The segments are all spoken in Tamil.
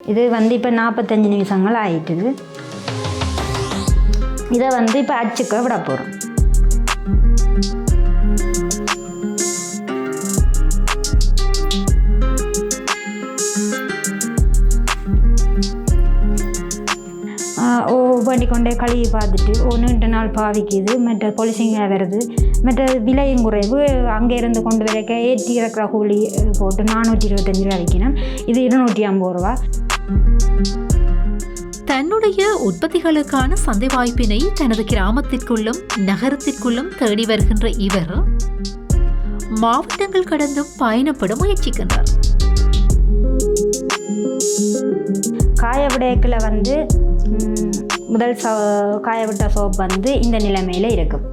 இது வந்து இப்போ நாற்பத்தஞ்சு நிமிஷங்கள் ஆயிட்டுது இதை வந்து இப்போ அச்சுக்க விட போகிறோம் ஓ வண்டி கொண்டே கழுவி பார்த்துட்டு ஒன்று நாள் பாவிக்குது. மற்ற பொலிசிங்க வருது. மற்ற விலையும் குறைவு. அங்கே இருந்து கொண்டு வரைக்க ஏற்றி இறக்குற கூலி போட்டு நானூற்றி இருபத்தஞ்சி ரூபா விற்கணும். இது இருநூற்றி ஐம்பது ரூபா. தன்னுடைய உற்பத்திகளுக்கான சந்தை வாய்ப்பினை தனது கிராமத்திற்குள்ளும் நகரத்திற்குள்ளும் தேடி வருகின்ற இவர் மாவட்டங்கள் கடந்தும் பயணப்பட முயற்சிக்கின்றார். காய விடையக்கில் வந்து முதல் சோ காய விட்ட சோப் வந்து இந்த நிலைமையில் இருக்கும்.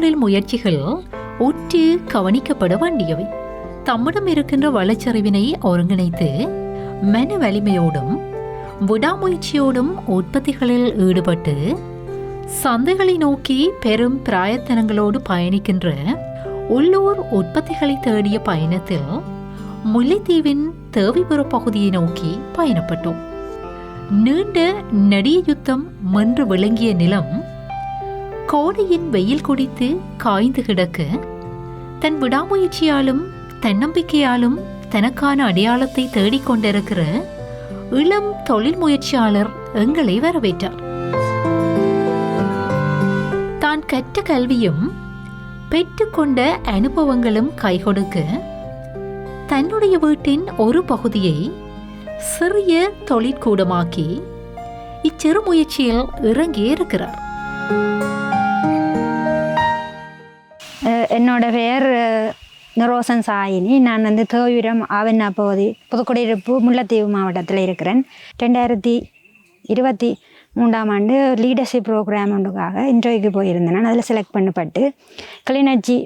தொழில் முயற்சிகள் உற்று கவனிக்கப்பட வேண்டியவை. தம்மிடம் இருக்கின்ற வளச்சரிவினை ஒருங்கிணைத்து மன வலிமையோடும் விடாமுயற்சியோடும் உற்பத்திகளில் ஈடுபட்டு சந்தைகளை நோக்கி பெரும் பிராயத்தனங்களோடு பயணிக்கின்ற உள்ளூர் உற்பத்திகளை தேடிய பயணத்தில் முல்லைத்தீவின் தேவிபுர பகுதியை நோக்கி பயணப்பட்டோம். நீண்ட நெடிய யுத்தம் மென்று விளங்கிய நிலம் கோடையின் வெயில் குடித்து காய்ந்து கிடக்க தன் விடாமுயற்சியாலும் தன்னம்பிக்கையாலும் தனக்கான அடையாளத்தை தேடிக்கொண்டிருக்கிற இளம் தொழில் முயற்சியாளர் எங்களை வரவேற்றார். தான் கற்ற கல்வியும் பெற்றுக்கொண்ட அனுபவங்களும் கைகொடுக்க தன்னுடைய வீட்டின் ஒரு பகுதியை சிறிய தொழிற்கூடமாக்கி இச்சிறு முயற்சியில் இருக்கிறார் என்னோட பெயர் ரோசன் சாயினி நான் வந்து தேவிரம் ஆவண்ணா பகுதி புதுக்குடியிருப்பு முல்லைத்தீவு மாவட்டத்தில் இருக்கிறேன். ரெண்டாயிரத்தி இருபத்தி மூன்றாம் ஆண்டு லீடர்ஷிப் ப்ரோக்ராம் ஒன்றுக்காக இன்டர்வியூக்கு போயிருந்தேன். நான் அதில் செலக்ட் பண்ணப்பட்டு கிளிநொச்சி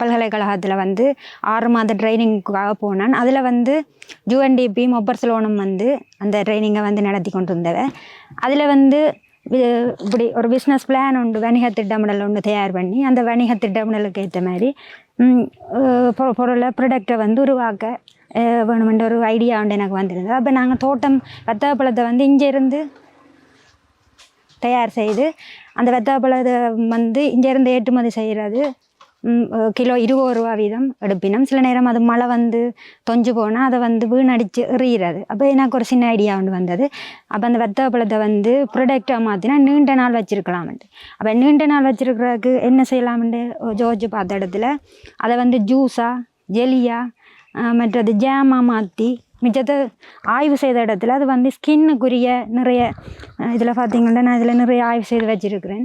பல்கலைக்கழகத்தில் வந்து ஆறு மாத ட்ரைனிங்க்காக போனான். அதில் வந்து யூஎன்டிபி மொப்பர்ஸ்லோனும் வந்து அந்த ட்ரைனிங்கை வந்து நடத்தி கொண்டு இருந்தவ அதில் வந்து இப்படி ஒரு பிஸ்னஸ் பிளான் உண்டு வணிக திட்டமிடல் ஒன்று தயார் பண்ணி அந்த வணிக திட்டமிடலுக்கு ஏற்ற மாதிரி பொ- பொருளை ப்ரொடக்டை வந்து உருவாக்க வேணுமென்ற ஒரு ஐடியா உண்டு எனக்கு வந்திருந்தது அப்போ நாங்கள் தோட்டம் வத்தப்பழத்தை வந்து இங்கேருந்து தயார் செய்து அந்த வெத்தாப்பழத்தை வந்து இங்கேருந்து ஏற்றுமதி செய்கிறது கிலோ இருபது ரூபா வீதம் எடுப்பினோம். சில நேரம் அது மழை வந்து தொஞ்சு போனால் அதை வந்து வீணடிச்சு எறிகிறது அப்போ எனக்கு ஒரு சின்ன ஐடியா ஒன்று வந்தது. அப்போ அந்த வெத்தப்பழத்தை வந்து ப்ரொடக்டாக மாற்றினா நீண்ட நாள் வச்சுருக்கலாம்ட்டு அப்போ நீண்ட நாள் வச்சுருக்கிறதுக்கு என்ன செய்யலாம்னு ஜோர்ஜ் பார்த்த இடத்துல அதை வந்து ஜூஸாக ஜெலியாக மற்றது ஜாமாக மாற்றி மிச்சத்தை ஆய்வு செய்த இடத்துல அது வந்து ஸ்கின்னுக்குரிய நிறைய இதில் பார்த்தீங்கன்னா நான் இதில் நிறைய ஆய்வு செய்து வச்சுருக்கிறேன்.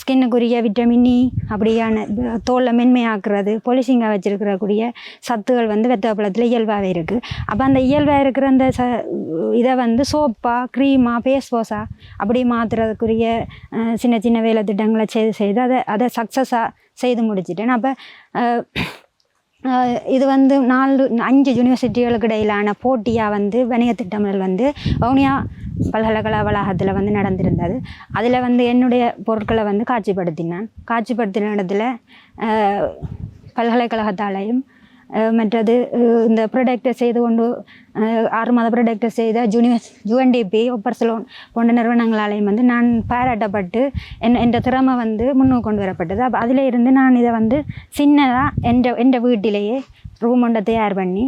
ஸ்கின்னுக்குரிய விட்டமின் இ e அப்படியான தோலை மென்மையாக்குறது பொலிசிங்காக வச்சுருக்கிறக்கூடிய சத்துகள் வந்து வெத்தப்பழத்தில் இயல்பாகவே இருக்குது அப்போ அந்த இயல்பாக இருக்கிற அந்த ச இதை வந்து சோப்பா க்ரீமாக ஃபேஸ் வாஷா அப்படி மாற்றுறதுக்குரிய சின்ன சின்ன வேலை திட்டங்களை செய்து செய்து அதை அதை சக்ஸஸாக செய்து முடிச்சிட்டேன். அப்போ இது வந்து நாலு அஞ்சு யூனிவர்சிட்டிகளுக்கு இடையிலான போட்டியாக வந்து வணிக திட்டமிடல் வந்து வவுனியா பல்கலைக்கழக வளாகத்தில் வந்து நடந்திருந்தது. அதில் வந்து என்னுடைய பொருட்களை வந்து காட்சிப்படுத்தினான். காட்சிப்படுத்தின இடத்துல ஆஹ் பல்கலைக்கழகத்தாலையும் மற்றது இந்த ப்ரொடக்டை செய்து கொண்டு ஆறு மாத ப்ரொடக்டை செய்த ஜூனிவர்ஸ் யூஎன்டிபி ஒப்பர்சலோன் போன்ற நிறுவனங்களாலையும் வந்து நான் பாராட்டப்பட்டு என் என் திறமை வந்து முன்னுக்கு கொண்டு வரப்பட்டது அப்போ அதில் இருந்து நான் இதை வந்து சின்னதாக எந்த எந்த வீட்டிலேயே ரூம் ஒன்றை தயார் பண்ணி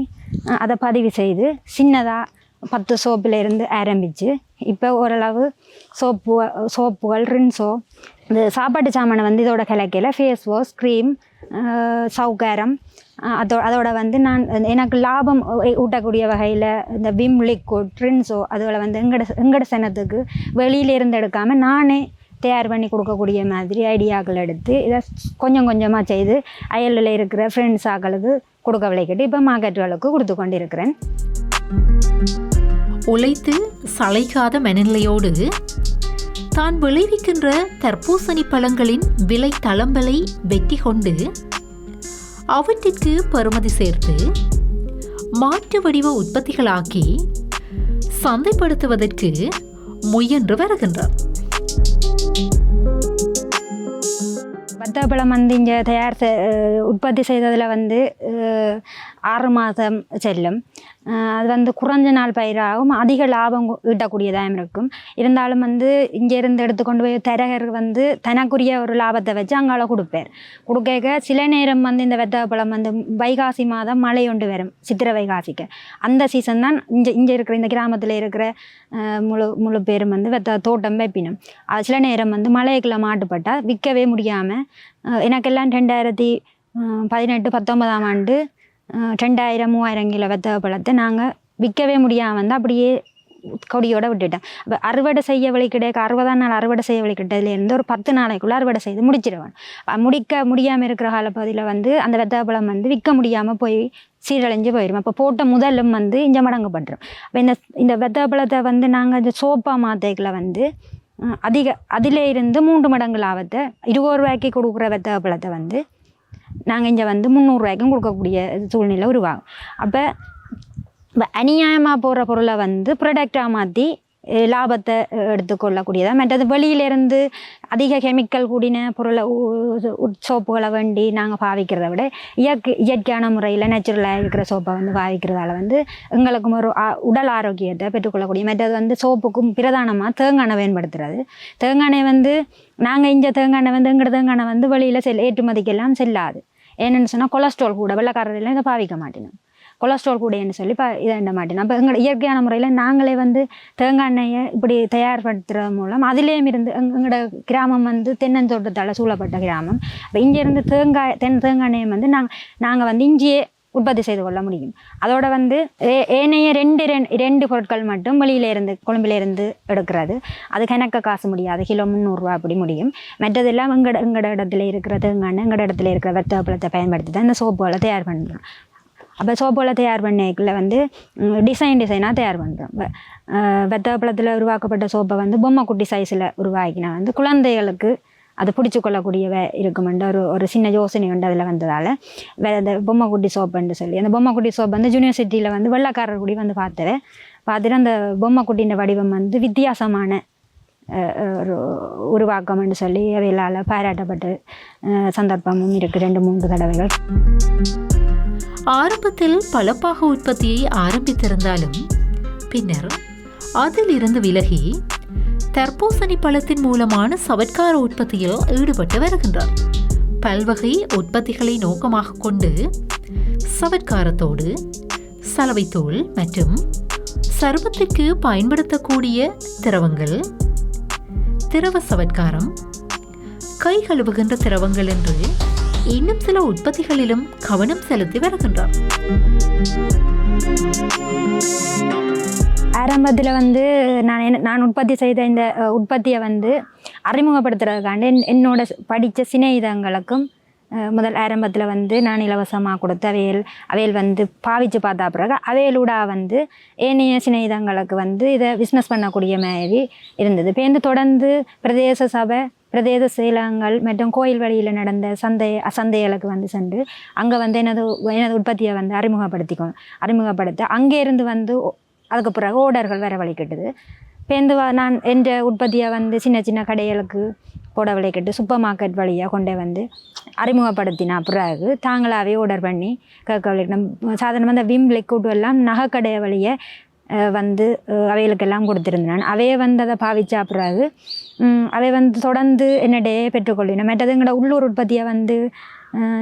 அதை பதிவு செய்து சின்னதாக பத்து சோப்பில் இருந்து ஆரம்பித்து இப்போ ஓரளவு சோப்பு சோப்புகள் ரின்ஸோ இந்த சாப்பாட்டு சாமானை வந்து இதோட கலக்கையில் ஃபேஸ் வாஷ் க்ரீம் சவுக்காரம் அதோ அதோட வந்து நான் எனக்கு லாபம் ஊட்டக்கூடிய வகையில் இந்த விம் லிக்விட் ட்ரின்ஸோ அதோட வந்து எங்கட எங்கட சனத்துக்கு வெளியில இருந்து எடுக்காமல் நானே தயார் பண்ணி கொடுக்கக்கூடிய மாதிரி ஐடியாக்கள் எடுத்து இதை கொஞ்சம் கொஞ்சமாக செய்து அயலில் இருக்கிற ஃப்ரெண்ட்ஸ் ஆக்களுக்கு கொடுக்க விளைக்கிட்டு இப்போ மார்க்கெட்டுகளுக்கு கொடுத்து கொண்டிருக்கிறேன். உழைத்து சளைக்காத மனநிலையோடு தான் விளைவிக்கின்ற தர்பூசணி பழங்களின் விலை தளம்பலை வெற்றி கொண்டு அவற்றிற்கு பருமதி சேர்த்து மாற்று வடிவ உற்பத்திகளாக்கி சந்தைப்படுத்துவதற்கு முயன்று வருகின்றார் பத்தாப்பழம் வந்து இங்கே தயார் உற்பத்தி செய்ததில் வந்து ஆறு மாதம் செல்லும். அது வந்து குறைஞ்ச நாள் பயிராகும். அதிக லாபம் கு- ஈட்டக்கூடியதாகவும் இருக்கும். இருந்தாலும் வந்து இங்கேருந்து எடுத்துக்கொண்டு போய் தரகர் வந்து தனக்குரிய ஒரு லாபத்தை வச்சு அங்கால கொடுப்பார். கொடுக்க சில நேரம் வந்து இந்த வெத்தப்பழம் வந்து வைகாசி மாதம் மழை ஒன்று வரும் சித்திரை வைகாசிக்கு. அந்த சீசன் தான் இங்கே இங்கே இருக்கிற இந்த கிராமத்தில் இருக்கிற முழு முழு பேரும் வந்து வெத்த தோட்டம் வைப்பினும். அது சில நேரம் வந்து மழைக்குள்ள மாட்டுப்பட்டால் விற்கவே முடியாமல் எனக்கெல்லாம் ரெண்டாயிரத்தி பதினெட்டு பத்தொன்பதாம் ஆண்டு ரெண்டாயிரம் மூவாயிரம் கிலோ வெத்த பழத்தை நாங்கள் விற்கவே முடியாமல் வந்து அப்படியே கொடியோட விட்டுட்டேன் அப்போ அறுவடை செய்ய வழி அறுபதாம் நாள் அறுவடை செய்ய வழிக்கிட்டதுலேருந்து ஒரு பத்து நாளைக்குள்ளே அறுவடை செய்து முடிச்சிடுவேன் முடிக்க முடியாமல் இருக்கிற காலப்பகுதியில் வந்து அந்த வெத்தப்பழம் வந்து விற்க முடியாமல் போய் சீரழிஞ்சு போயிடும் அப்போ போட்ட முதலும் வந்து இஞ்ச மடங்கு பண்ணுறோம் அப்போ இந்த இந்த வெத்தப்பழத்தை வந்து நாங்கள் இந்த சோப்பா மாத்தைகளை வந்து அதிக அதிலே இருந்து மூன்று மடங்கு லாபத்தை இருபது ரூபாய்க்கு கொடுக்குற வெத்தப்பழத்தை வந்து நாங்கள் இங்கே வந்து முந்நூறுரூவாய்க்கும் கொடுக்கக்கூடிய சூழ்நிலை உருவாகும். அப்போ அநியாயமாக போகிற பொருளை வந்து ப்ரொடக்டாக மாற்றி லாபத்தை எடுத்துக்கொள்ளக்கூடியதாக மற்றது வெளியிலேருந்து அதிக கெமிக்கல் கூடின பொருளை உ- சோப்புகளை வேண்டி நாங்கள் பாவிக்கிறத விட இயற்கை இயற்கையான முறையில் நேச்சுரலாக இருக்கிற சோப்பை வந்து பாவிக்கிறதால வந்து எங்களுக்கும் ஒரு ஆ- உடல் ஆரோக்கியத்தை பெற்றுக்கொள்ளக்கூடிய மற்றது வந்து சோப்புக்கும் பிரதானமாக தேங்காய் பயன்படுத்துறது. தேங்காய் வந்து நாங்கள் இஞ்ச தேங்காய் வந்து எங்கள் தேங்காய் வந்து வெளியில் செல் ஏற்றுமதிக்கெல்லாம் செல்லாது. ஏன்னு சொன்னால் கொலஸ்ட்ரால் கூட வெள்ளக்காரரில் இதை பாவிக்க மாட்டேனும் கொலஸ்ட்ரால் கூடையன்னு சொல்லி இப்போ இதை என்ன மாட்டேன் அப்போ எங்கள் இயற்கையான முறையில் நாங்களே வந்து தேங்காய் எண்ணெயை இப்படி தயார்படுத்துறது மூலம் அதிலேயும் இருந்து எங்க எங்களோட கிராமம் வந்து தென்னந்தோட்டத்தால் சூழப்பட்ட கிராமம். அப்போ இங்கேருந்து தேங்காய் தென் தேங்காய் எண்ணெயை வந்து நாங்கள் நாங்கள் வந்து இங்கேயே உற்பத்தி செய்து கொள்ள முடியும். அதோட வந்து ஏ- ஏனைய ரெண்டு ரெண்டு ரெண்டு பொருட்கள் மட்டும் வெளியில இருந்து கொழும்புல இருந்து எடுக்கிறது. அது கணக்க காசு முடியாது. கிலோ முந்நூறுரூவா அப்படி முடியும். மற்றதெல்லாம் எங்கட எங்கட இடத்துல இருக்கிற தேங்காய் எங்கட இடத்துல இருக்கிற வெத்தப்பழத்தை பயன்படுத்தி தான் இந்த சோப்புகளை தயார் பண்ணுறோம் அப்போ சோப்பெல்லாம் தயார் பண்ணிக்கல வந்து டிசைன் டிசைனாக தயார் பண்ணுறோம் வெத்தப்பழத்தில் உருவாக்கப்பட்ட சோப்பை வந்து பொம்மை குட்டி சைஸில் உருவாக்கினா வந்து குழந்தைகளுக்கு அதை பிடிச்சி கொள்ளக்கூடியவ இருக்குமென்ற ஒரு ஒரு சின்ன யோசனை உண்டு அதில் வந்ததால் வேறு அந்த பொம்மை குட்டி சோப்புன்னு சொல்லி அந்த பொம்மை குட்டி சோப்பு வந்து யூனிவர்சிட்டியில் வந்து வெள்ளக்காரர் கூடி வந்து பார்த்தேன் பார்த்துட்டு அந்த பொம்மை குட்டின்ற வடிவம் வந்து வித்தியாசமான ஒரு உருவாக்கம்னு சொல்லி அவைகளால் பாராட்டப்பட்ட சந்தர்ப்பமும் இருக்குது ரெண்டு மூன்று தடவைகள். ஆரம்பத்தில் பழப்பாக உற்பத்தியை ஆரம்பித்திருந்தாலும் பின்னர் அதிலிருந்து விலகி தர்பூசணி பழத்தின் மூலமான சவட்கார உற்பத்தியில் ஈடுபட்டு வருகின்றார். பல்வகை உற்பத்திகளை நோக்கமாக கொண்டு சவட்காரத்தோடு சலவைத்தூள் மற்றும் சருமத்திற்கு பயன்படுத்தக்கூடிய திரவங்கள் திரவ சவட்காரம் கை கழுவுகின்ற திரவங்கள் என்று இன்னும் சில உற்பத்திகளிலும் கவனம் செலுத்தி வருகின்றார் ஆரம்பத்தில் வந்து நான் என்ன- நான் உற்பத்தி செய்த இந்த உற்பத்தியை வந்து அறிமுகப்படுத்துறதுக்காண்டி என் என்னோட படித்த சிநேகிதங்களுக்கும் முதல் ஆரம்பத்தில் வந்து நான் இலவசமாக கொடுத்து அவையல் அவையல் வந்து பாவிச்சு பார்த்தா பிறகு அவையலூடா வந்து ஏனைய சிநேகிதங்களுக்கு வந்து இதை பிஸ்னஸ் பண்ணக்கூடிய மாதிரி இருந்தது. இப்போ வந்து தொடர்ந்து பிரதேச சபை பிரதேச செயலகங்கள் மற்றும் கோயில் வழியில் நடந்த சந்தை சந்தைகளுக்கு வந்து சென்று அங்கே வந்து எனது எனது உற்பத்தியை வந்து அறிமுகப்படுத்திக்கும் அறிமுகப்படுத்த அங்கே இருந்து வந்து அதுக்கு பிறகு ஓர்டர்கள் வரவழைக்கிட்டது இப்போ எந்த நான் என்ற உற்பத்தியை வந்து சின்ன சின்ன கடைகளுக்கு போட விளைக்கிட்டு சூப்பர் மார்க்கெட் வழியாக கொண்டே வந்து அறிமுகப்படுத்தினா பிறகு தாங்களாகவே ஆர்டர் பண்ணி கேட்க விளைக்கணும் சாதாரணமாக இந்த விம் லிக்விட் எல்லாம் நகைக்கடை வழியை வந்து அவைகளுக்கெல்லாம் கொடுத்துருந்தேன் அவையே வந்து அதை பாவிச்சா பிறகு ம், அவை வந்து தொடர்ந்து என்னிடையே பெற்றுக்கொள்ளினோம் மற்றது எங்களோட உள்ளூர் உற்பத்தியை வந்து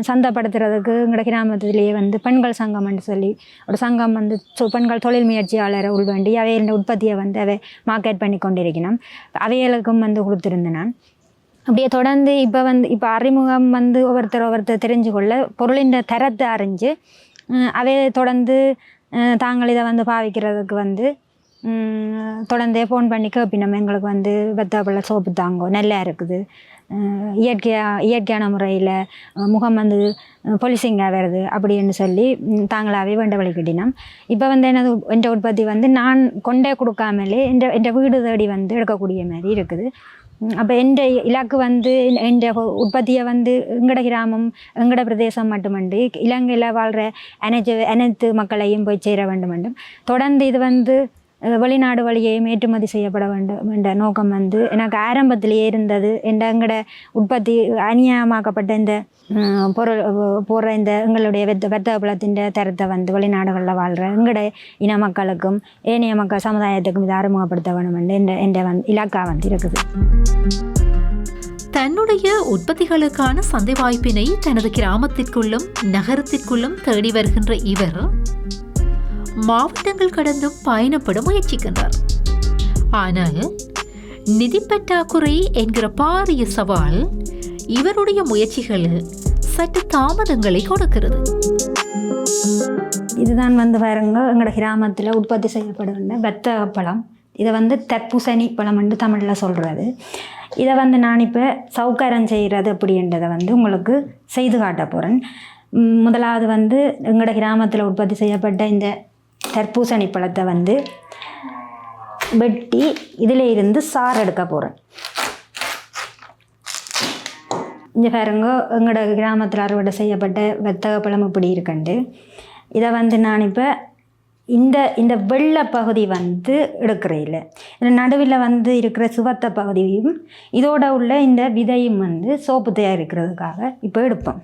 சந்தப்படுத்துறதுக்கு எங்களோட கிராமத்திலேயே வந்து பெண்கள் சங்கம்னு சொல்லி ஒரு சங்கம் வந்து பெண்கள் தொழில் முயற்சியாளரை உள்வேண்டி அவையின் உற்பத்தியை வந்து அவை மார்க்கெட் பண்ணி கொண்டிருக்கணும் அவைகளுக்கும் வந்து கொடுத்துருந்தேன் அப்படியே தொடர்ந்து இப்போ வந்து இப்போ அறிமுகம் வந்து ஒவ்வொருத்தர் ஒவ்வொருத்தர் தெரிஞ்சு கொள்ள பொருளின் தரத்தை அறிஞ்சு அவையை தொடர்ந்து தாங்கள் இதை வந்து பாவிக்கிறதுக்கு வந்து தொடர்ந்தே ஃபோன் பண்ணி கேட்பினோம் எங்களுக்கு வந்து வெத்தாப்பிள்ளை சோப்பு தாங்கோ நல்லா இருக்குது. இயற்கையாக இயற்கையான முறையில் முகம் வந்து பொலிசிங்காக வருது அப்படின்னு சொல்லி தாங்களாகவே வேண்ட வழிகட்டினோம் இப்போ வந்து எனது என்ற உற்பத்தி வந்து நான் கொண்டே கொடுக்காமலே என்ற என்ற வீடு தேடி வந்து எடுக்கக்கூடிய மாதிரி இருக்குது. அப்போ எந்த இலக்கு வந்து எந்த உற்பத்தியை வந்து எங்கட கிராமம் எங்கட பிரதேசம் மட்டுமண்டு இலங்கையில் வாழ்கிற அனைத்து அனைத்து மக்களையும் போய் சேர வேண்டும் தொடர்ந்து இது வந்து வெளிநாடு வழியே ஏற்றுமதி செய்யப்பட வேண்டும் என்ற நோக்கம் வந்து எனக்கு ஆரம்பத்திலேயே இருந்தது. என்ற எங்கட உற்பத்தி அநியாயமாக்கப்பட்ட இந்த பொருள் அஹ், போடுற இந்த எங்களுடைய வெத்த வெத்த பழத்தின் தரத்தை வந்து வெளிநாடுகளில் வாழ்கிற எங்கட இன மக்களுக்கும் ஏனைய மக்கள் சமுதாயத்துக்கும் இதை அறிமுகப்படுத்த வேண்டும் என்று என்ற என்ற வந்து இலக்கா வந்து இருக்குது. தன்னுடைய உற்பத்திகளுக்கான சந்தை வாய்ப்பினை தனது கிராமத்திற்குள்ளும் நகரத்திற்குள்ளும் தேடி வருகின்ற இவர் மாவட்டங்கள் கடந்தும் பயணப்பட முயற்சிக்கின்றார். ஆனால் நிதி பற்றாக்குறை என்கிற பாரிய சவால் இவருடைய முயற்சிகளில் சற்று தாமதங்களை கொடுக்கிறது. இதுதான் வந்து பாருங்க எங்களோட கிராமத்தில் உற்பத்தி செய்யப்படுகின்ற வெத்த பழம். இதை வந்து தர்பூசணி பழம் என்று தமிழில் சொல்கிறது இதை வந்து நான் இப்போ சவுக்காரம் செய்கிறது அப்படின்றதை வந்து உங்களுக்கு செய்து காட்ட போகிறேன் முதலாவது வந்து எங்களோட கிராமத்தில் உற்பத்தி செய்யப்பட்ட இந்த தர்பூசணி பழத்தை வந்து வெட்டி இதில் இருந்து சாறு எடுக்க போகிறேன் இங்கே பாருங்க எங்களோட கிராமத்தில் அறுவடை செய்யப்பட்ட வெத்தக பழம் இப்படி இருக்குண்டு. இதை வந்து நான் இப்போ இந்த இந்த வெள்ளை பகுதி வந்து எடுக்கிறேன் இல்லை இந்த நடுவில் வந்து இருக்கிற சுவத்த பகுதியும் இதோட உள்ள இந்த விதையும் வந்து சோப்பு தயாரிக்கிறதுக்காக இப்போ எடுப்போம்.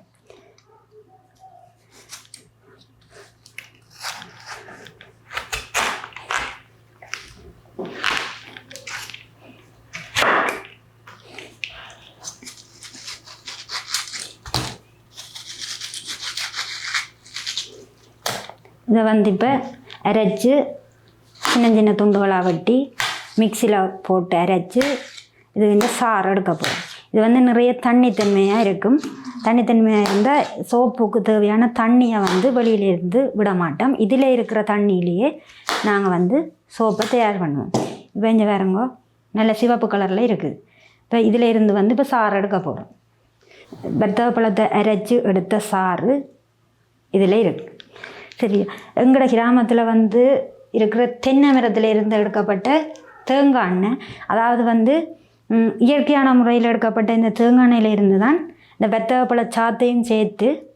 இதை வந்து இப்போ அரைச்சி சின்ன சின்ன துண்டுகளாக வெட்டி மிக்சியில் போட்டு அரைச்சி இது வந்து சாறு எடுக்க போகிறோம் இது வந்து நிறைய தண்ணித்தன்மையாக இருக்கும். தண்ணித்தன்மையாக இருந்தால் சோப்புக்கு தேவையான தண்ணியை வந்து வெளியிலேருந்து விட மாட்டோம். இதில் இருக்கிற தண்ணியிலேயே நாங்கள் வந்து சோப்பை தயார் பண்ணுவோம். இப்போ இங்கே வேறங்கோ நல்ல சிவப்பு கலரில் இருக்குது இப்போ இதில் இருந்து வந்து இப்போ சாறு எடுக்க போகிறோம் பத்தக அரைச்சி எடுத்த சாறு இதில் இருக்குது சரி எங்களோட கிராமத்தில் வந்து இருக்கிற தென்னை மரத்தில் இருந்து எடுக்கப்பட்ட தேங்காய் எண்ணெய் அதாவது வந்து இயற்கையான முறையில் எடுக்கப்பட்ட இந்த தேங்காய் இருந்து தான் இந்த வெத்தகப்பழ சாத்தையும் சேர்த்து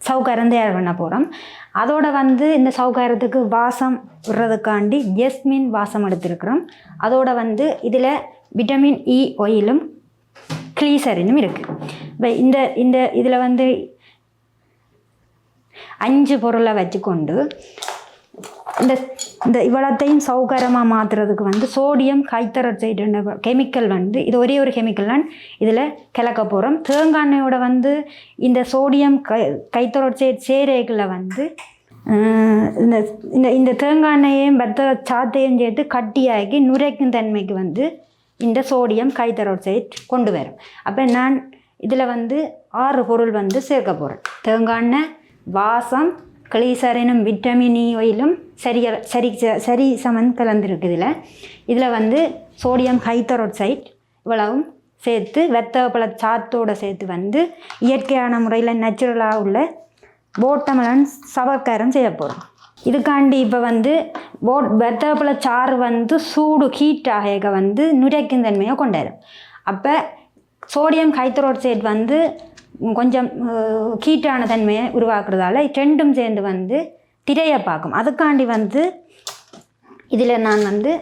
சவுக்காரம் தயார் பண்ண போகிறோம் அதோட வந்து இந்த சவுக்காரத்துக்கு வாசம் விடுறதுக்காண்டி ஜெஸ்மின் வாசம் எடுத்திருக்கிறோம். அதோட வந்து இதில் விட்டமின் இ ஒயிலும் கிளீசரினும் இருக்குது இப்போ இந்த இந்த இதில் வந்து அஞ்சு பொருளை வச்சுக்கொண்டு இந்த இந்த இவ்வளத்தையும் சௌகரமாக மாற்றுறதுக்கு வந்து சோடியம் கைத்தரசைடுன்ற கெமிக்கல் வந்து இது ஒரே ஒரு கெமிக்கல் தான். இதில் கிளக்க போகிறோம் தேங்காய் வந்து இந்த சோடியம் கை கைத்தரசைட் சேரைகளை வந்து இந்த இந்த இந்த தேங்காய் எண்ணெயையும் பத்த சாத்தையும் சேர்த்து கட்டியாக்கி நுரைக்கும் தன்மைக்கு வந்து இந்த சோடியம் கைத்தரோசைட் கொண்டு வரும். அப்போ நான் இதில் வந்து ஆறு பொருள் வந்து சேர்க்க போகிறேன் தேங்காய் எண்ணெய் வாசம் கிளீசரினும் விட்டமின் இ ஆயிலும் சரிய சரி ச- சரி சமன் கலந்துருக்கு இதில் இதில் வந்து சோடியம் ஹைத்தரோசைட் இவ்வளவும் சேர்த்து வெத்தப்பழ சாத்தோடு சேர்த்து வந்து இயற்கையான முறையில் நேச்சுரலாக உள்ள போட்டமலன் சவக்காரம் செய்ய போகிறோம் இதுக்காண்டி இப்போ வந்து போட் வெத்தப்பழ சாறு வந்து சூடு ஹீட் ஆக வந்து நுரைக்கும் தன்மையை கொண்டாடும் அப்போ சோடியம் ஹைத்ரோசைட் வந்து கொஞ்சம் ஹீட்டான தன்மையை உருவாக்குறதால ரெண்டும் சேர்ந்து வந்து திரையை பார்க்கும். அதுக்காண்டி வந்து இதில் நான் வந்து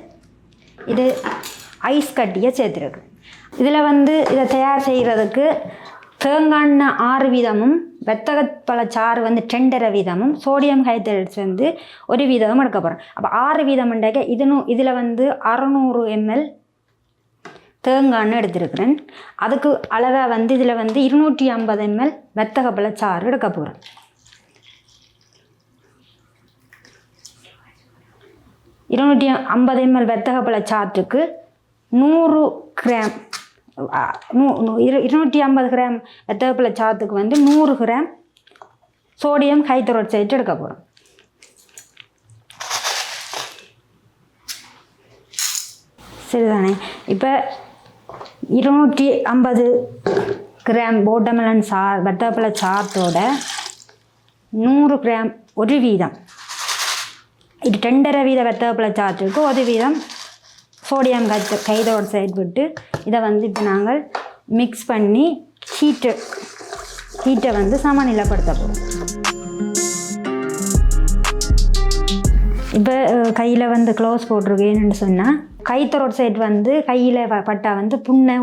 இது ஐஸ் கட்டியை சேர்த்துருக்கேன். இதில் வந்து இதை தயார் செய்கிறதுக்கு தேங்காண்ண ஆறு வீதமும் வெத்தகப்பழ சாறு வந்து ரெண்டரை வீதமும் சோடியம் ஹைட்ரேட்ஸ் வந்து ஒரு வீதமும் எடுக்க போகிறோம் அப்போ ஆறு வீதம்ண்டாக்க இதுனும் இதில் வந்து அறநூறு எம்எல் தேங்காய்னு எடுத்திருக்கிறேன். அதுக்கு அளவாக வந்து இதில் வந்து இருநூற்றி ஐம்பது எம்எல் வெத்தகப்பழ சாறு எடுக்க போகிறேன் இருநூற்றி ஐம்பது எம்எல் வெத்தகப்பழ சாற்றுக்கு நூறு கிராம் நூ- நூ- இரு இருநூற்றி ஐம்பது கிராம் வெத்தக சாத்துக்கு வந்து நூறு கிராம் சோடியம் ஹைட்ரோசைட் எடுக்க போகிறோம் சரிதானே? இப்போ இருநூற்றி ஐம்பது கிராம் போட்டமலன் சா வத்தப்பழ சாத்தோட நூறு கிராம் ஒரு வீதம். இது ரெண்டரை வீத வெத்தகப்பழ சாத்துக்கு ஒரு வீதம் சோடியம் கைத்த கைதோட விட்டு இதை வந்து இப்போ நாங்கள் மிக்ஸ் பண்ணி ஹீட்டு ஹீட்டை வந்து சமநிலைப்படுத்த போகிறோம் இப்போ கையில் வந்து க்ளோஸ் போட்டிருக்கேன்னு சொன்னால் கைத்தரோட சைடு வந்து கையில் பட்டா வந்து புண்ணை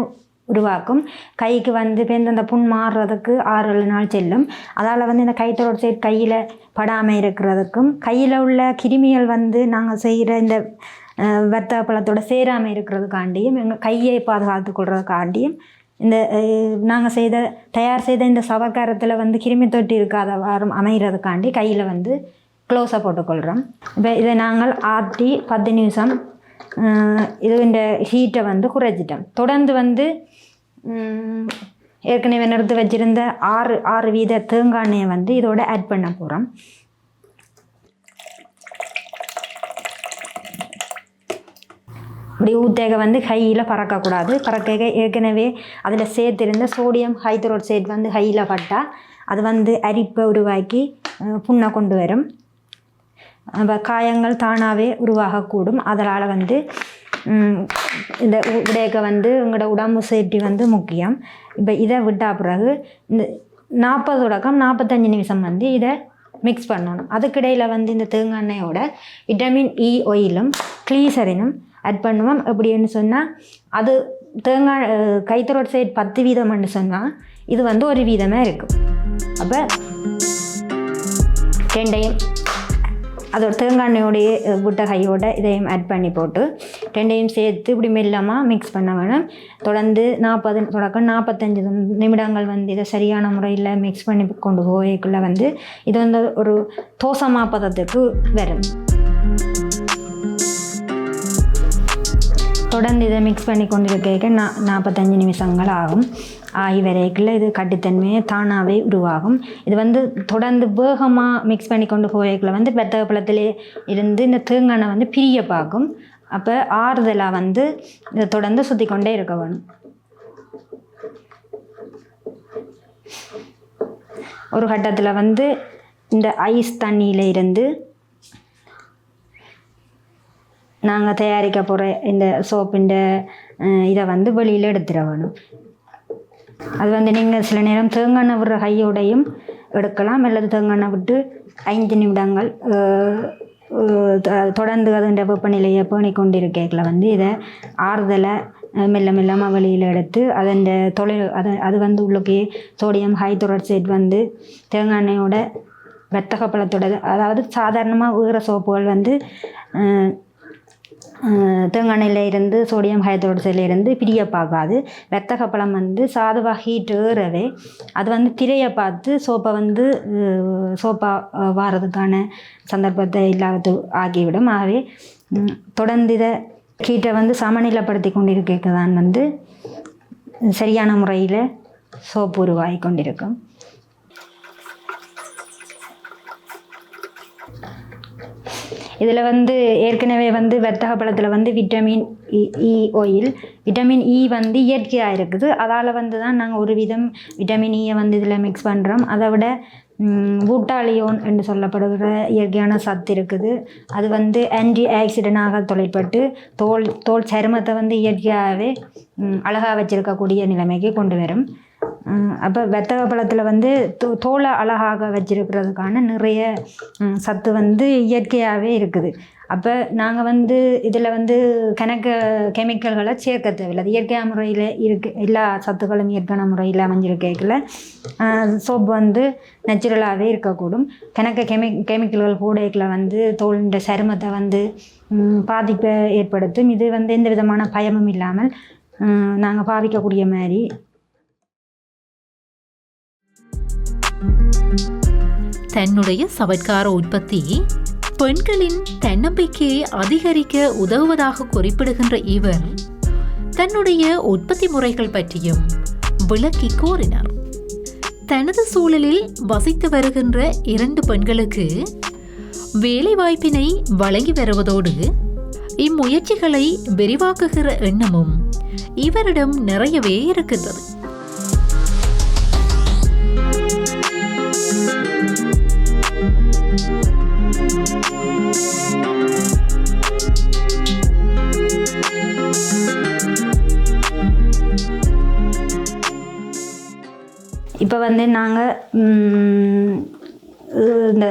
உருவாக்கும். கைக்கு வந்து பேருந்து அந்த புண் மாறுறதுக்கு ஆறு ஏழு நாள் செல்லும். அதால் வந்து இந்த கைத்தரோட சைடு கையில் படாமல் இருக்கிறதுக்கும் கையில் உள்ள கிருமிகள் வந்து நாங்கள் செய்கிற இந்த அஹ், வர்த்தக பழத்தோட சேராமல் இருக்கிறதுக்காண்டியும் எங்கள் கையை பாதுகாத்து கொள்றதுக்காண்டியும் இந்த நாங்கள் செய்த தயார் செய்த இந்த சவக்காரத்தில் வந்து கிருமி தொட்டி இருக்காத அமைகிறதுக்காண்டி கையில் வந்து க்ளோஸாக போட்டுக்கொள்கிறோம் இப்போ இதை நாங்கள் ஆட்டி பத்து நிமிஷம் அஹ், ஹீட்டை வந்து குறைச்சிட்டோம். தொடர்ந்து வந்து ஏற்கனவே நிறுத்து வச்சிருந்த ஆறு ஆறு வீத தேங்காய் எண்ணெயை வந்து இதோட ஆட் பண்ண போகிறோம் இப்படி ஊத்தேக வந்து ஹையில் பறக்கக்கூடாது. பறக்க ஏற்கனவே அதில் சேர்த்திருந்த சோடியம் ஹைட்ரோசைட் வந்து ஹையில் பட்டால் அது வந்து அரிப்பை உருவாக்கி புண்ணை கொண்டு வரும். அப்போ காயங்கள் தானாகவே உருவாகக்கூடும். அதனால் வந்து இந்த விடயக்க வந்து உங்களோட உடம்பு சேஃப்டி வந்து முக்கியம். இப்போ இதை விட்டா பிறகு இந்த நாற்பது தொடக்கம் நாற்பத்தஞ்சு நிமிஷம் வந்து இதை மிக்ஸ் பண்ணணும். அதுக்கிடையில் வந்து இந்த தேங்காய் எண்ணெயோட விட்டமின் இ ஒயிலும் க்ளீசரினும் ஆட் பண்ணுவோம். எப்படின்னு சொன்னால் அது தேங்காய் கைத்தரோட சைடு பத்து வீதம்னு சொன்னால் இது வந்து ஒரு வீதமாக இருக்கும். அப்போ ரெண்டையும் அதோட தேங்காய் விட்ட கையோட இதையும் ஆட் பண்ணி போட்டு ரெண்டையும் சேர்த்து இப்படி மெல்லமாக மிக்ஸ் பண்ண வேணும். தொடர்ந்து நாற்பது தொடக்கம் நாற்பத்தஞ்சு நிமிடங்கள் வந்து இதை சரியான முறையில் மிக்ஸ் பண்ணி கொண்டு போய்க்குள்ளே வந்து இது வந்து ஒரு தோசமா பதத்துக்கு வரும். தொடர்ந்து இதை மிக்ஸ் பண்ணி கொண்டு இருக்க நா நாற்பத்தஞ்சு நிமிஷங்கள் ஆகும். ஆகி இது கட்டுத்தன்மையை தானாகவே உருவாகும். இது வந்து தொடர்ந்து வேகமாக மிக்ஸ் பண்ணி கொண்டு போய்க்குள்ள வந்து வெத்தக பழத்திலே இருந்து இந்த தேங்காய் வந்து பிரிய பார்க்கும். அப்போ ஆறுதலாக வந்து இதை தொடர்ந்து சுற்றி கொண்டே இருக்க வேணும். ஒரு கட்டத்தில் வந்து இந்த ஐஸ் தண்ணியில் இருந்து நாங்கள் தயாரிக்க போகிற இந்த சோப்பின் இதை வந்து வெளியில் எடுத்துட வேணும். அது வந்து நீங்கள் சில நேரம் தேங்காய் விடுற கையோடையும் எடுக்கலாம் அல்லது தேங்காய் விட்டு ஐந்து நிமிடங்கள் தொடர்ந்து அதன் வெப்பநிலையை பேணி கொண்டிருக்கல வந்து இதை ஆறுதலை மெல்ல மெல்லமாக வெளியில் எடுத்து அதன் தொழில் அது அது வந்து உள்ளுக்கு சோடியம் ஹைட்ரோசைட் வந்து தேங்காய் எண்ணெயோட வெத்தக பழத்தோட அதாவது சாதாரணமாக வேறு சோப்புகள் வந்து தேங்காய் இருந்து சோடியம் ஹைட்ரோடைல இருந்து பிரிய பார்க்காது வெத்தக பழம் வந்து சாதுவாக ஹீட் ஏறவே. அது வந்து திரையை பார்த்து சோப்பை வந்து சோப்பாக வாரதுக்கான சந்தர்ப்பத்தை இல்லாத ஆகிவிடும். ஆகவே தொடர்ந்து இதை ஹீட்டை வந்து சமநிலைப்படுத்தி கொண்டிருக்க தான் வந்து சரியான முறையில் சோப்பு உருவாகி கொண்டிருக்கும். இதில் வந்து ஏற்கனவே வந்து வெத்தக பழத்தில் வந்து vitamin E E oil vitamin E வந்து இயற்கையாக இருக்குது. அதால் e வந்து தான் நாங்கள் ஒரு விதம் விட்டமின் இயை வந்து இதில் மிக்ஸ் பண்ணுறோம் அதை விட பூட்டாலியோன் என்று சொல்லப்படுகிற இயற்கையான சத்து இருக்குது. அது வந்து ஆன்டி ஆக்சிடென்டாக தொலைப்பட்டு தோல் தோல் சருமத்தை வந்து இயற்கையாகவே அழகாக வச்சிருக்கக்கூடிய நிலைமைக்கு கொண்டு வரும். அப்போ வெத்தக பழத்தில் வந்து தோ தோலை அழகாக வச்சிருக்கிறதுக்கான நிறைய சத்து வந்து இயற்கையாகவே இருக்குது. அப்போ நாங்கள் வந்து இதில் வந்து கணக்கு கெமிக்கல்களை சேர்க்க தேவையில்லை. அது இயற்கையான முறையில் இருக்கு எல்லா சத்துக்களும் இயற்கையான முறையில் அமைஞ்சிருக்கல சோப் வந்து நேச்சுரலாகவே இருக்கக்கூடும். கணக்கு கெமி கெமிக்கல்கள் கூடைகளை வந்து தோலின்ற சருமத்தை வந்து பாதிப்பை ஏற்படுத்தும். இது வந்து எந்த விதமான பயமும் இல்லாமல் நாங்கள் பாவிக்கக்கூடிய மாதிரி தன்னுடைய சவட்கார உற்பத்தி பெண்களின் தன்னம்பிக்கையை அதிகரிக்க உதவுவதாக குறிப்பிடுகின்ற இவர் தன்னுடைய உற்பத்தி முறைகள் பற்றியும் விளக்கி கூறினார். தனது சூழலில் வசித்து வருகின்ற இரண்டு பெண்களுக்கு வேலைவாய்ப்பினை வழங்கி வருவதோடு இம்முயற்சிகளை விரிவாக்குகிற எண்ணமும் இவரிடம் நிறையவே இருக்கின்றது. நாங்கள் இந்த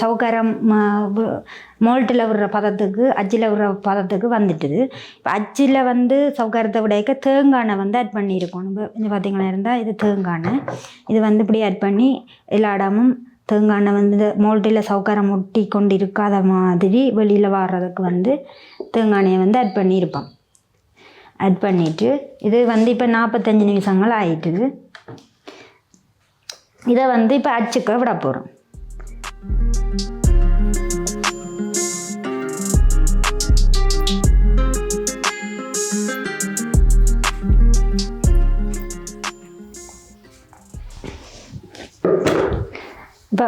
சவுக்காரம் மோல்ட்டில் விடுற பதத்துக்கு அச்சில் விடுற பதத்துக்கு வந்துட்டுது. இப்போ அச்சில் வந்து சவுக்காரத்தை விடைக்க தேங்காய் வந்து ஆட் பண்ணியிருக்கோம். இப்போ பார்த்திங்களா இருந்தால் இது தேங்காய் இது வந்து இப்படி ஆட் பண்ணி எல்லா இடமும் தேங்காய் வந்து மோல்ட்டில் சவுக்காரம் ஒட்டி கொண்டு இருக்காத மாதிரி வெளியில் வர்றதுக்கு வந்து தேங்காயை வந்து ஆட் பண்ணியிருப்போம். ஆட் பண்ணிவிட்டு இது வந்து இப்போ நாற்பத்தஞ்சு நிமிஷங்கள் ஆயிட்டுது. இதை வந்து இப்போ அச்சுக்க விட போகிறோம் இப்போ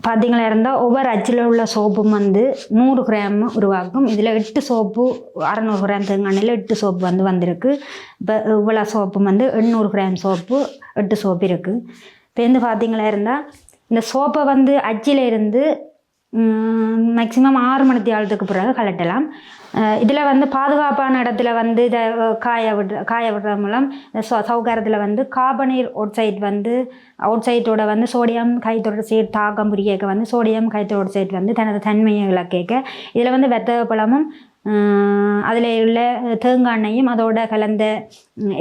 பார்த்தீங்களா இருந்தால் ஒவ்வொரு அச்சில் உள்ள சோப்பும் வந்து நூறு கிராம் உருவாக்கும். இதில் எட்டு சோப்பு அறநூறு கிராம் தேங்காயில் எட்டு சோப்பு வந்து வந்திருக்கு. இப்போ இவ்வளோ சோப்பும் வந்து எண்ணூறு கிராம் சோப்பு எட்டு சோப்பு இருக்குது இப்போ வந்து பார்த்தீங்களா இருந்தால் இந்த சோப்பை வந்து அச்சில் இருந்து மேக்ஸிமம் ஆறு மணி தியாலத்துக்கு பிறகு கலட்டலாம் இதில் வந்து பாதுகாப்பான இடத்துல வந்து இதை காய விடுற காய விடுற மூலம் சௌ சௌகரத்தில் வந்து கார்பனீர் ஒட்சைட் வந்து அவுட்சைட்டோட வந்து சோடியம் கைத்தொடர்சைட் தாக்கம் புரியக்க வந்து சோடியம் கைத்தொடர்சைட் வந்து தனது தன்மையை கேட்க இதில் வந்து வெத்தக பழமும் அதில் உள்ள தேங்காண்ணையும் அதோட கலந்த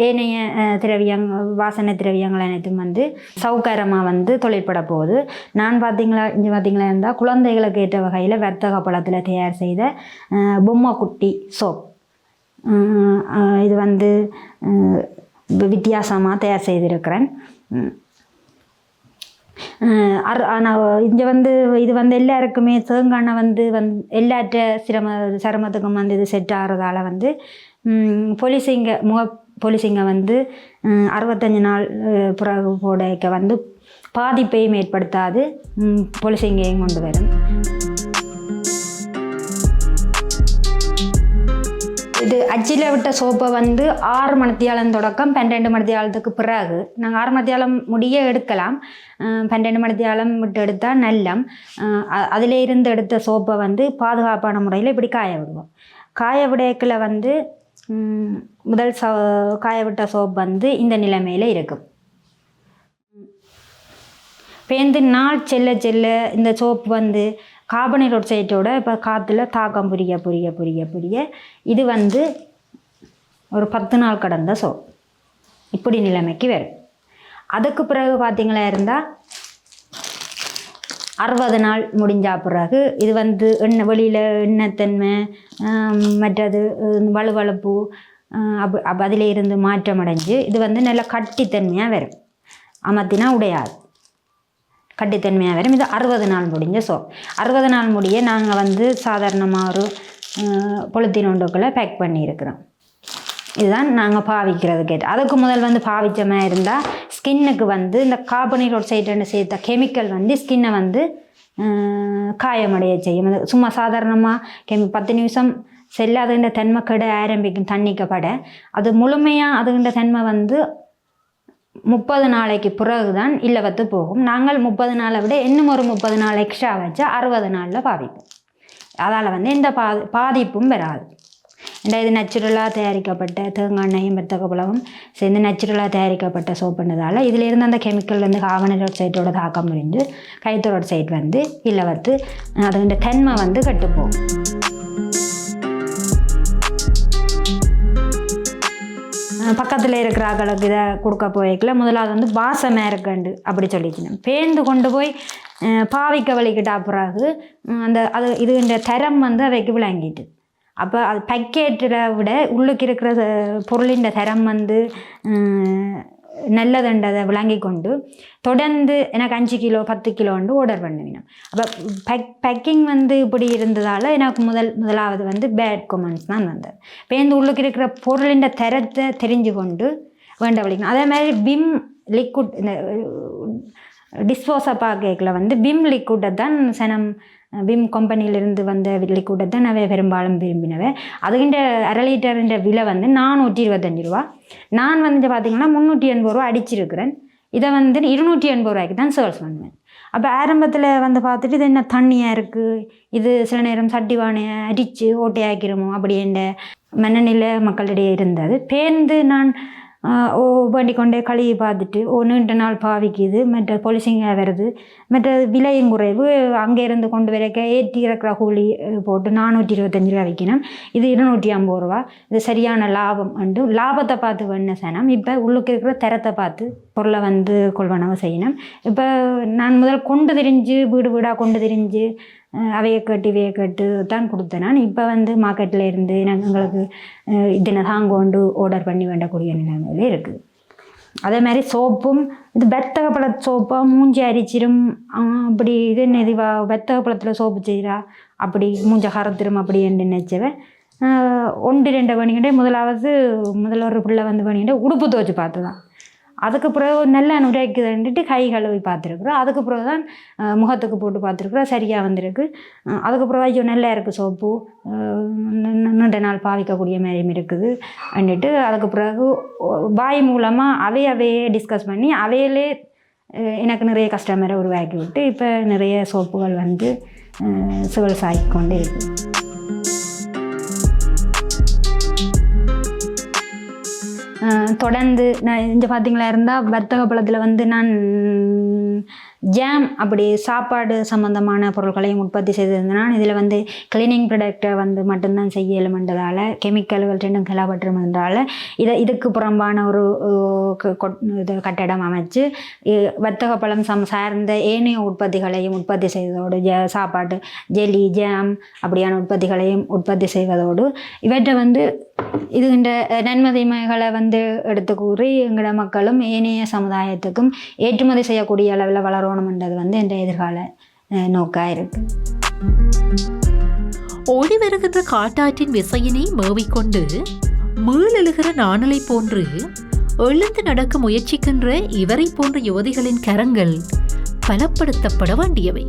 ஏனைய திரவியங் வாசனை திரவியங்கள் அனைத்தும் வந்து சௌகரமாக வந்து தொழிற்பட போகுது. நான் பார்த்தீங்களா இங்கே பார்த்தீங்களா இருந்தால் குழந்தைகளுக்கு ஏற்ற வகையில் வர்த்தக பழத்தில் தயார் செய்த பொம்மை குட்டி சோப். இது வந்து வித்தியாசமாக தயார் செய்திருக்கிறேன். அர் ஆனால் இங்கே வந்து இது வந்து எல்லாருக்குமே தேங்காய் வந்து வந் எல்லாற்ற சிரம சிரமத்துக்கும் வந்து இது செட் ஆகிறதால வந்து பொலிசிங்க முக பொலிசிங்க வந்து அறுபத்தஞ்சு நாள் பிறகு போடைக்க வந்து பாதிப்பையும் ஏற்படுத்தாது பொலிசிங்கையும் கொண்டு வரும். இது அச்சில விட்ட சோப்பை வந்து ஆறு மணித்தியாலம் தொடக்கம் பன்னெண்டு மணித்தியாலத்துக்கு பிறகு நாங்கள் ஆறு மணித்தியாலம் முடிய எடுக்கலாம். பன்னெண்டு மணித்தியாலம் விட்டு எடுத்தால் நல்லம் அதில் இருந்து எடுத்த சோப்பை வந்து பாதுகாப்பான முறையில் இப்படி காய விடுவோம் காய விடைக்கில் வந்து முதல் சோ காய விட்ட சோப் வந்து இந்த நிலைமையில் இருக்கும் பேந்து நாள் செல்ல செல்ல இந்த சோப்பு வந்து கார்பனேட் ஒக்சைட்டோட இப்போ காற்றுல தாக்கம் புரிய புரிய புரிய புரிய இது வந்து ஒரு பத்து நாள் கடந்த சோப் இப்படி நிலைமைக்கு வரும் அதுக்கு பிறகு பார்த்திங்களா இருந்தால் அறுபது நாள் முடிஞ்சா பிறகு இது வந்து எண்ணெய் வெளியில் எண்ணெய்த்தன்மை மற்றது வலுவழுப்பு அப் அப்போ அதில் இருந்து மாற்றம் அடைஞ்சு இது வந்து நல்லா கட்டித்தன்மையாக வரும். அமர்த்தினா உடையாது. கட்டித்தன்மையாக வரும். இது அறுபது நாள் முடிஞ்ச சோ அறுபது நாள் முடிய நாங்கள் வந்து சாதாரணமாக ஒரு பொலித்தீன் ஒன்றுக்குள்ளே பேக் பண்ணியிருக்கிறோம். இதுதான் நாங்கள் பாவிக்கிறது கேட்டு அதுக்கு முதல் வந்து பாவிச்சமாக இருந்தால் ஸ்கின்னுக்கு வந்து இந்த கார்பனீர் ஒக்சைடுன்னு சேர்த்த கெமிக்கல் வந்து ஸ்கின்னை வந்து காயமடைய செய்யும். அது சும்மா சாதாரணமாக கெமி பத்து நிமிஷம் செல்லாதுன்ற தன்மை கெட ஆரம்பிக்கும் தண்ணிக்கப்பட அது முழுமையாக அதுகின்ற தன்மை வந்து முப்பது நாளைக்கு பிறகு தான் இல்லவத்து போகும். நாங்கள் முப்பது நாளை விட இன்னும் ஒரு முப்பது நாள் எக்ஸ்ட்ரா வச்சு அறுபது நாளில் பாதிப்போம். அதால் வந்து எந்த பா பாதிப்பும் வராது. ரெண்டாவது இது நேச்சுரலாக தயாரிக்கப்பட்ட தேங்காய் எண்ணெயும் பெருத்தக பழமும் சேர்ந்து நேச்சுரலாக தயாரிக்கப்பட்ட சோப்புன்றதால இதிலிருந்து அந்த கெமிக்கல் வந்து கார்பனேட் ஆக்சைடோட தாக்கம் முடிஞ்சு கைத்தோட சைட் வந்து இல்லவத்து அது இந்த தன்மை வந்து கட்டுப்போம் பக்கத்தில் இருக்கிற ஆக்களுக்கு இதை கொடுக்க போய்க்கல முதலாவது வந்து வாசமாக இருக்கண்டு அப்படி சொல்லிக்கணும் பேர்ந்து கொண்டு போய் பாவிக்க வழிக்கிட்டா பிறகு அந்த அது இதுன்ற தரம் வந்து அவைக்கு விளங்கிட்டு அப்போ அது பேக்கெட்டில் விட உள்ளுக்கு இருக்கிற பொருளின் தரம் வந்து நல்லதுன்றதை விளங்கி கொண்டு தொடர்ந்து எனக்கு அஞ்சு கிலோ பத்து கிலோண்டு ஆர்டர் பண்ணுவேன் அப்போ பேக் பேக்கிங் வந்து இப்படி இருந்ததால் எனக்கு முதல் முதலாவது வந்து பேட் கொமெண்ட்ஸ் தான் வந்தது. இப்போ இந்த உள்ளுக்கு இருக்கிற பொருளின் தரத்தை தெரிஞ்சு கொண்டு வேண்ட வலிக்கணும் அதே மாதிரி பிம் லிக்விட் இந்த டிஸ்போசப்பா கேக்கில் வந்து பிம் லிக்விட்டை தான் சனம் விம் கம்பெனியிலிருந்து வந்த லிக்விட்டை தான் நான் பெரும்பாலும் விரும்பினவை அதுகின்ற அரை லிட்டருன்ற விலை வந்து நானூற்றி இருபத்தஞ்சி ரூபா. நான் வந்து பார்த்திங்கன்னா முந்நூற்றி எண்பது ரூபா அடிச்சிருக்கிறேன். இதை வந்து இருநூற்றி எண்பது ரூபாய்க்கு தான் சேல்ஸ் பண்ணுவேன் அப்போ ஆரம்பத்தில் வந்து பார்த்துட்டு இது என்ன தண்ணியாக இருக்குது இது சில நேரம் சட்டி வானையை அடித்து ஓட்டையாக்கிருமோ அப்படின்ற மனநிலை மக்களிடையே இருந்தது. பேர்ந்து நான் ஓ வண்டி கொண்டே கழுவி பார்த்துட்டு ஓ நீண்ட நாள் பாவிக்குது மற்ற பொலிசிங்காக வருது மற்ற விலையும் குறைவு அங்கே இருந்து கொண்டு வரைக்க ஏற்றி இறக்குற கூலி போட்டு நானூற்றி இருபத்தஞ்சி ரூபா விற்கணும் இது இருநூற்றி ஐம்பது ரூபா இது சரியான லாபம் அண்டு லாபத்தை பார்த்து வேண செய்யணும் இப்போ உள்ளுக்கு இருக்கிற தரத்தை பார்த்து பொருளை வந்து கொள்வனவு செய்யணும் இப்போ நான் முதல் கொண்டு திரிஞ்சு வீடு வீடாக கொண்டு திரிஞ்சு அவைய கட்டு இவைய கட்டு தான் கொடுத்தேன் நான். இப்போ வந்து மார்க்கெட்டில் இருந்து நாங்கள் எங்களுக்கு இதனை தான் கொண்டு ஆர்டர் பண்ணி வேண்டக்கூடிய நிலைமையில இருக்குது அதே மாதிரி சோப்பும் இது வெத்தக பழ சோப்பாக மூஞ்சி அரிச்சிரும் அப்படி இது என்ன இதுவா வெத்தக பழத்தில் சோப்பு செய்கிறா அப்படி மூஞ்ச கரத்திரும் அப்படி என்று நினச்சவன் ஒன்று ரெண்டு பண்ணிக்கிட்டே முதலாவது முதல்ல ஒரு பிள்ளை வந்து பண்ணிக்கிட்டே உடுப்பு துவச்சி பார்த்து தான் அதுக்கு பிறகு நல்லா நுரைக்குதுன்ட்டு கை கழுவி பார்த்துருக்குறோம். அதுக்கு பிறகு தான் முகத்துக்கு போட்டு பார்த்துருக்குறோம். சரியாக வந்திருக்கு. அதுக்கப்புறம் அதுக்கு பிறகு ஐயோ நல்லா இருக்குது சோப்பு. அஹ், நீண்ட நாள் பாவிக்கக்கூடிய மாதிரியும் இருக்குது அப்படின்ட்டு அதுக்கு பிறகு வாய் மூலமாக அவை அவையே டிஸ்கஸ் பண்ணி அவையிலே எனக்கு நிறைய கஸ்டமரை உருவாக்கி விட்டு இப்போ நிறைய சோப்புகள் வந்து சிவல் சாக்கி கொண்டு இருக்குது. தொடர்ந்து நான் இங்கே பார்த்தீங்களா இருந்தால் வர்த்தக பழத்தில் வந்து நான் ஜாம் அப்படி சாப்பாடு சம்மந்தமான பொருட்களையும் உற்பத்தி செய்திருந்தேன் இதில் வந்து கிளீனிங் ப்ராடக்டை வந்து மட்டும்தான் செய்ய இயலுமென்றதால் கெமிக்கல்கள் ரெண்டும் கிளப்பட்டுமென்றால் இதை இதுக்கு புறம்பான ஒரு கொட்- இது கட்டடம் அமைச்சு வர்த்தக பழம் சம் சார்ந்த ஏனைய உற்பத்திகளையும் உற்பத்தி செய்வதோடு ஜ சாப்பாடு ஜெலி ஜாம் அப்படியான உற்பத்திகளையும் உற்பத்தி செய்வதோடு இவற்றை வந்து இதுகின்ற நன்மதிமைகளை வந்து எடுத்து கூறி எங்களோட மக்களும் ஏனைய சமுதாயத்துக்கும் ஏற்றுமதி செய்யக்கூடிய அளவில் வளரணும்ன்றது வந்து என்ற எதிர்கால நோக்காக நோக்கா இருக்கு. ஓடி வருகின்ற காட்டாற்றின் விசையினை மேவிக்கொண்டு மீளெழுகிற நாணலை போன்று எழுந்து நடக்க முயற்சிக்கின்ற இவரை போன்ற யுவதிகளின் கரங்கள் பலப்படுத்தப்பட வேண்டியவை.